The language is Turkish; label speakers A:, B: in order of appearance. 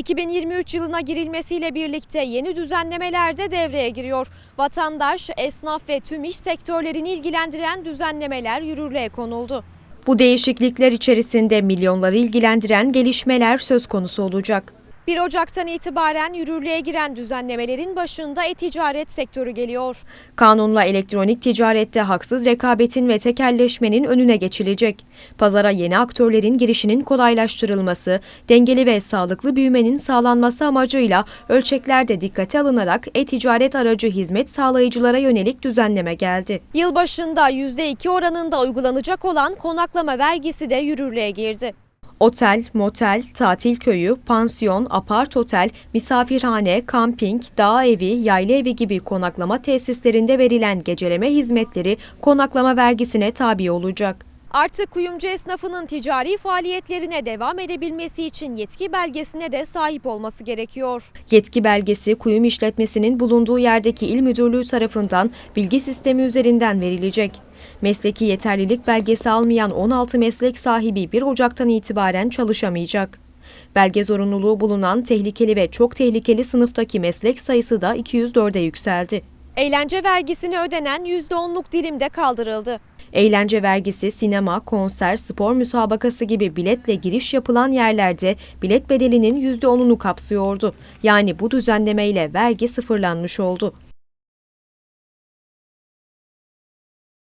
A: 2023 yılına girilmesiyle birlikte yeni düzenlemeler de devreye giriyor. Vatandaş, esnaf ve tüm iş sektörlerini ilgilendiren düzenlemeler yürürlüğe konuldu.
B: Bu değişiklikler içerisinde milyonları ilgilendiren gelişmeler söz konusu olacak.
A: 1 Ocak'tan itibaren yürürlüğe giren düzenlemelerin başında e-ticaret sektörü geliyor.
B: Kanunla elektronik ticarette haksız rekabetin ve tekelleşmenin önüne geçilecek. Pazara yeni aktörlerin girişinin kolaylaştırılması, dengeli ve sağlıklı büyümenin sağlanması amacıyla ölçeklerde dikkate alınarak e-ticaret aracı hizmet sağlayıcılara yönelik düzenleme geldi.
A: Yılbaşında %2 oranında uygulanacak olan konaklama vergisi de yürürlüğe girdi.
B: Otel, motel, tatil köyü, pansiyon, apart otel, misafirhane, kamping, dağ evi, yayla evi gibi konaklama tesislerinde verilen geceleme hizmetleri konaklama vergisine tabi olacak.
A: Artık kuyumcu esnafının ticari faaliyetlerine devam edebilmesi için yetki belgesine de sahip olması gerekiyor.
B: Yetki belgesi kuyum işletmesinin bulunduğu yerdeki il müdürlüğü tarafından bilgi sistemi üzerinden verilecek. Mesleki yeterlilik belgesi almayan 16 meslek sahibi 1 Ocak'tan itibaren çalışamayacak. Belge zorunluluğu bulunan tehlikeli ve çok tehlikeli sınıftaki meslek sayısı da 204'e yükseldi.
A: Eğlence vergisini ödenen %10'luk dilimde kaldırıldı.
B: Eğlence vergisi sinema, konser, spor müsabakası gibi biletle giriş yapılan yerlerde bilet bedelinin %10'unu kapsıyordu. Yani bu düzenlemeyle vergi sıfırlanmış oldu.